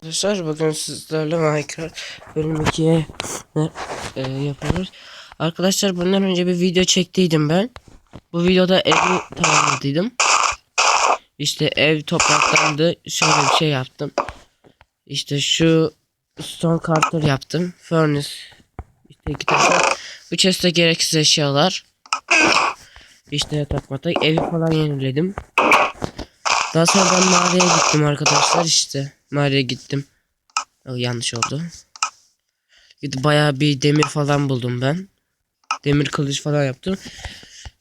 Arkadaşlar bugün sizlerle Minecraft bölüm 2'ye e, yapıyoruz. Arkadaşlar bundan önce bir video çektiydim ben. Bu videoda evi tamamladıydım. İşte ev topraktandı. Şöyle bir şey yaptım. İşte şu stone carter yaptım. Furnace. İşte iki tane. Bu chest'te gereksiz eşyalar. İşte yatak. Evi falan yeniledim. Daha sonra ben mağaraya gittim arkadaşlar işte. Mağaraya gittim. Yok, yanlış oldu. Gidip bayağı bir demir falan buldum ben. Demir kılıç falan yaptım.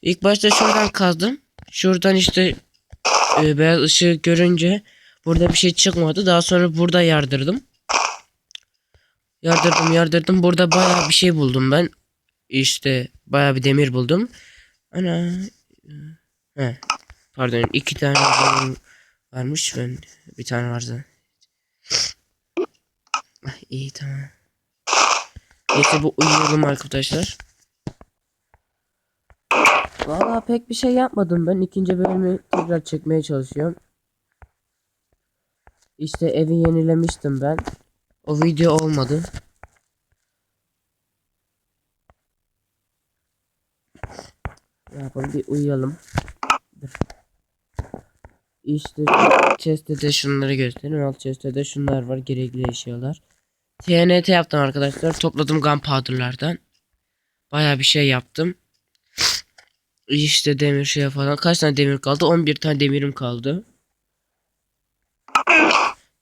İlk başta şuradan kazdım. Şuradan işte e, beyaz ışığı görünce burada bir şey çıkmadı. Daha sonra burada yardırdım. Yardırdım yardırdım. Burada bayağı bir şey buldum ben. İşte bayağı bir demir buldum. Ana. He. Pardon iki tane var- varmış ben bir tane vardı. İyi tamam. Neyse bu uyuyalım arkadaşlar. Valla pek bir şey yapmadım ben. ikinci bölümü tekrar çekmeye çalışıyorum. İşte evi yenilemiştim ben. O video olmadı. Ne yapalım bir uyuyalım. İşte chest'te de şunları göstereyim. Alt chest'te de şunlar var. Gerekli eşyalar. TNT yaptım arkadaşlar. Topladım gunpowder'lardan. Baya bir şey yaptım. İşte demir şey falan. Kaç tane demir kaldı? 11 tane demirim kaldı.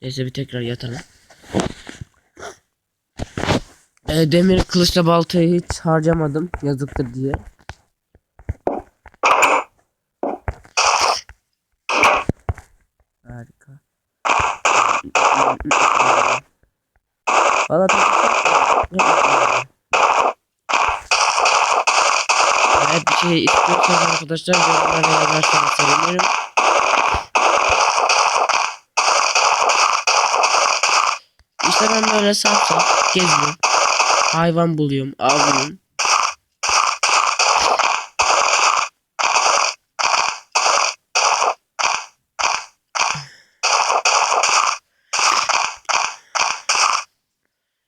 Neyse bir tekrar yatalım. Ee, demir kılıçla baltayı hiç harcamadım. Yazıktır diye. Harika. Valla Eğer bir şey istiyorsanız arkadaşlar yorumlara yazarsanız sevinirim. İşte ben böyle saf saf geziyorum. Hayvan buluyorum, avlıyorum.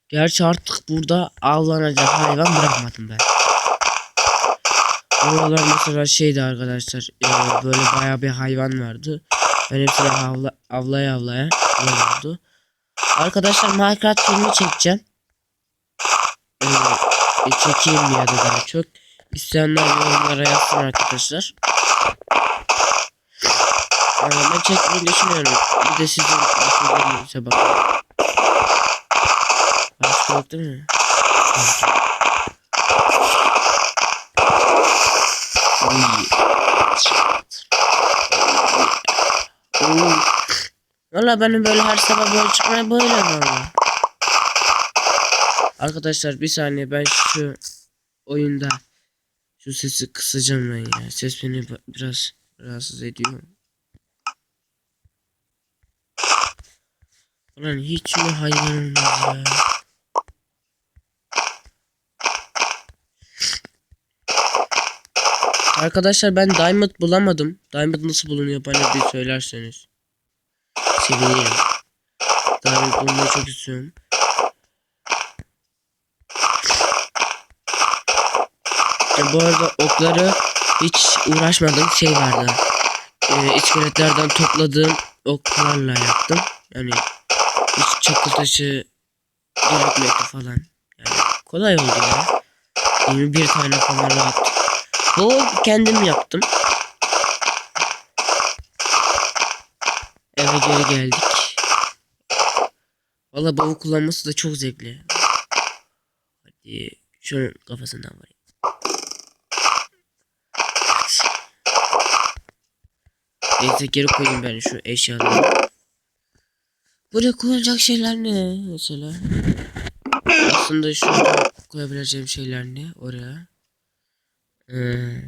Gerçi artık burada avlanacak hayvan bırakmadım ben. Buralar mesela şeydi arkadaşlar. e, böyle baya bir hayvan vardı. Ben hepsini avla, avlaya avlaya oldu. Arkadaşlar Minecraft filmi çekeceğim. E, e, çekeyim ya da daha çok. İsteyenler yorumlara yazsın arkadaşlar. Yani ben çekmeyi düşünüyorum. Bir de sizin düşüncelerinize bakın. Yok değil mi? Valla benim böyle her sabah böyle çıkmaya böyle valla. Arkadaşlar bir saniye ben şu oyunda şu sesi kısacağım ben ya. Ses beni biraz rahatsız ediyor. Ulan hiç mi hayvan olmaz ya? Arkadaşlar ben diamond bulamadım. Diamond nasıl bulunuyor bana bir söylerseniz. Sevinirim. Diamond bulmayı çok istiyorum. Ya bu arada okları hiç uğraşmadım. Şey vardı. Ee, iskeletlerden topladığım oklarla yaptım. Yani hiç çakıl taşı gerekmedi falan. Yani kolay oldu ya. 21 tane falan rahat. Bu kendim yaptım. Eve geri geldik. Valla bavu kullanması da çok zevkli. Hadi şunun kafasından vurayım. Neyse geri koyayım ben şu eşyaları. Buraya koyacak şeyler ne mesela? Aslında şurada koyabileceğim şeyler ne oraya? Ee,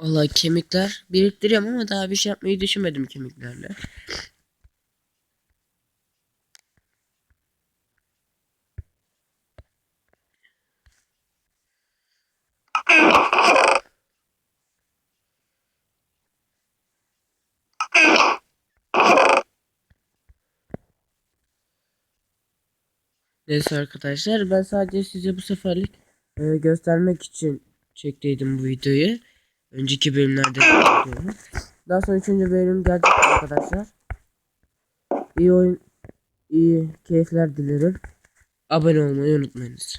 Vallahi kemikler biriktiriyorum ama daha bir şey yapmayı düşünmedim kemiklerle. Neyse arkadaşlar ben sadece size bu seferlik e, göstermek için çektiydim bu videoyu. Önceki bölümlerde çekiyordum. Daha sonra üçüncü bölüm gelecek arkadaşlar. İyi oyun, iyi keyifler dilerim. Abone olmayı unutmayınız.